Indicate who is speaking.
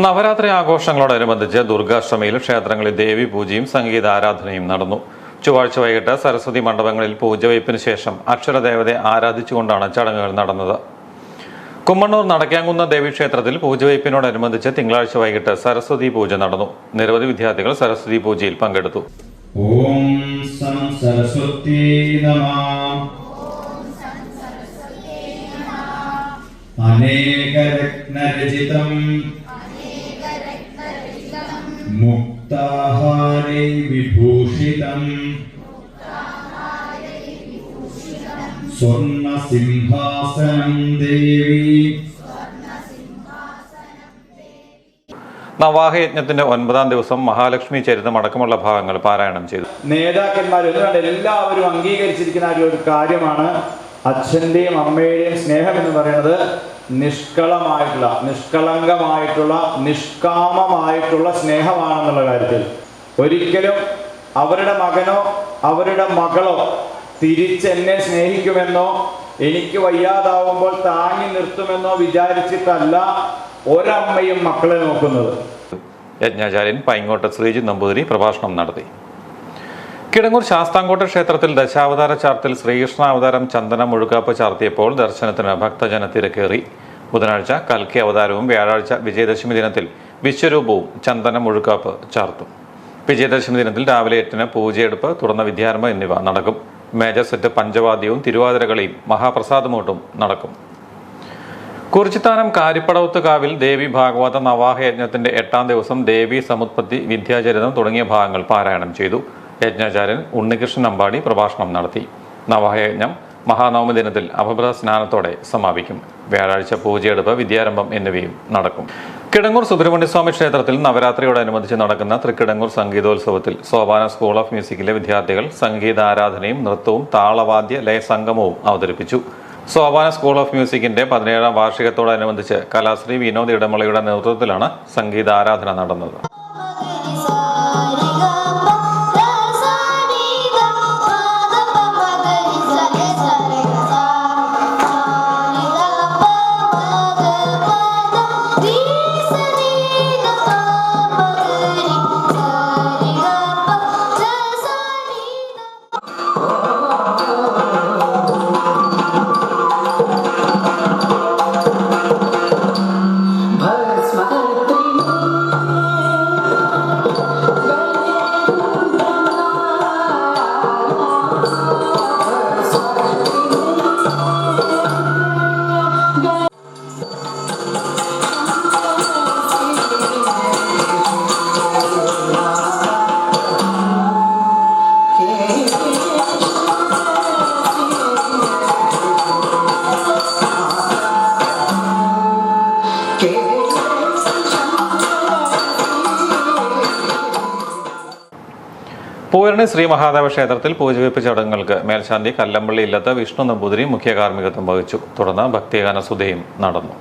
Speaker 1: നവരാത്രി ആഘോഷങ്ങളോടനുബന്ധിച്ച് ദുർഗാഷ്ടമിയിലും ക്ഷേത്രങ്ങളിൽ ദേവി പൂജയും സംഗീത ആരാധനയും നടന്നു. ചൊവ്വാഴ്ച വൈകിട്ട് സരസ്വതി മണ്ഡപങ്ങളിൽ പൂജവയ്പ്പിന് ശേഷം അക്ഷരദേവതയെ ആരാധിച്ചുകൊണ്ടാണ് ചടങ്ങുകൾ നടന്നത്. കുമ്മണ്ണൂർ നടക്കാങ്കുന്ന ദേവീക്ഷേത്രത്തിൽ പൂജവയ്പ്പിനോടനുബന്ധിച്ച് തിങ്കളാഴ്ച വൈകിട്ട് സരസ്വതി പൂജ നടന്നു. നിരവധി വിദ്യാർത്ഥികൾ സരസ്വതി പൂജയിൽ പങ്കെടുത്തു.
Speaker 2: ഓം സരസ്വതി അനേകരത്നരചിതം. मुक्ताहारै विभूषितम् स्वर्णसिंहासनं देवी
Speaker 1: നവാഹയജ്ഞത്തിന്റെ ഒൻപതാം ദിവസം മഹാലക്ഷ്മി ചരിതം അടക്കമുള്ള ഭാഗങ്ങൾ പാരായണം ചെയ്തു
Speaker 3: നേതാക്കന്മാർ എന്നുകൊണ്ട് എല്ലാവരും അംഗീകരിച്ചിരിക്കുന്ന ആ ഒരു കാര്യമാണ് അച്ഛൻ്റെയും അമ്മയുടെയും സ്നേഹം എന്ന് പറയുന്നത് നിഷ്കളമായിട്ടുള്ള നിഷ്കളങ്കമായിട്ടുള്ള നിഷ്കാമമായിട്ടുള്ള സ്നേഹമാണെന്നുള്ള കാര്യത്തിൽ ഒരിക്കലും അവരുടെ മകനോ അവരുടെ മകളോ തിരിച്ചെന്നെ സ്നേഹിക്കുമെന്നോ എനിക്ക് വയ്യാതാവുമ്പോൾ താങ്ങി നിർത്തുമെന്നോ വിചാരിച്ചിട്ടല്ല ഒരമ്മയും മക്കളെ നോക്കുന്നത്.
Speaker 1: യജ്ഞാചാര്യൻ പൈങ്ങോട്ട് ശ്രീജി നമ്പൂതിരി പ്രഭാഷണം നടത്തി. കിടങ്ങൂർ ശാസ്താംകോട്ട ക്ഷേത്രത്തിൽ ദശാവതാര ചാർത്തിൽ ശ്രീകൃഷ്ണാവതാരം ചന്ദനം ഒഴുകാപ്പ് ചാർത്തിയപ്പോൾ ദർശനത്തിന് ഭക്തജന തിരക്കേറി. ബുധനാഴ്ച കൽക്കി അവതാരവും വ്യാഴാഴ്ച വിജയദശമി ദിനത്തിൽ വിശ്വരൂപവും ചന്ദനം മുഴുക്കാപ്പ് ചാർത്തും. വിജയദശമി ദിനത്തിൽ രാവിലെ എട്ടിന് പൂജയെടുപ്പ് തുടർന്ന് വിദ്യാരംഭം എന്നിവ നടക്കും. മേജർ സെറ്റ് പഞ്ചവാദ്യവും തിരുവാതിരകളിയും മഹാപ്രസാദമൂട്ടും നടക്കും. കുറിച്ചിത്താനം കാരിപ്പടവത്ത് കാവിൽ ദേവി ഭാഗവത നവാഹ യജ്ഞത്തിന്റെ എട്ടാം ദിവസം ദേവി സമുത്പത്തി വിദ്യാചരിതം തുടങ്ങിയ ഭാഗങ്ങൾ പാരായണം ചെയ്തു. യജ്ഞാചാര്യൻ ഉണ്ണികൃഷ്ണൻ അമ്പാടി പ്രഭാഷണം നടത്തി. നവായജ്ഞം മഹാനവമി ദിനത്തിൽ അപഭ്ര സ്നാനത്തോടെ സമാപിക്കും. വ്യാഴാഴ്ച പൂജയെടുപ്പ് വിദ്യാരംഭം എന്നിവയും നടക്കും. കിടങ്ങൂർ സുബ്രഹ്മണ്യസ്വാമി ക്ഷേത്രത്തിൽ നവരാത്രിയോടനുബന്ധിച്ച് നടക്കുന്ന തൃക്കിടങ്ങൂർ സംഗീതോത്സവത്തിൽ സോപാന സ്കൂൾ ഓഫ് മ്യൂസിക്കിലെ വിദ്യാർത്ഥികൾ സംഗീതാരാധനയും നൃത്തവും താളവാദ്യ ലയ സംഗമവും അവതരിപ്പിച്ചു. സോപാന സ്കൂൾ ഓഫ് മ്യൂസിക്കിന്റെ പതിനേഴാം വാർഷികത്തോടനുബന്ധിച്ച് കലാശ്രീ വിനോദ് ഇടമളയുടെ നേതൃത്വത്തിലാണ് സംഗീതാരാധന നടന്നത്. പൂരണി ശ്രീ മഹാദേവ ക്ഷേത്രത്തിൽ പൂജവെപ്പ് ചടങ്ങുകൾക്ക് മേൽശാന്തി കല്ലമ്പള്ളി ഇല്ലത്ത് വിഷ്ണു നമ്പൂതിരി മുഖ്യ കാർമ്മികത്വം വഹിച്ചു. തുടർന്ന് ഭക്തിഗാന സുധയും നടന്നു.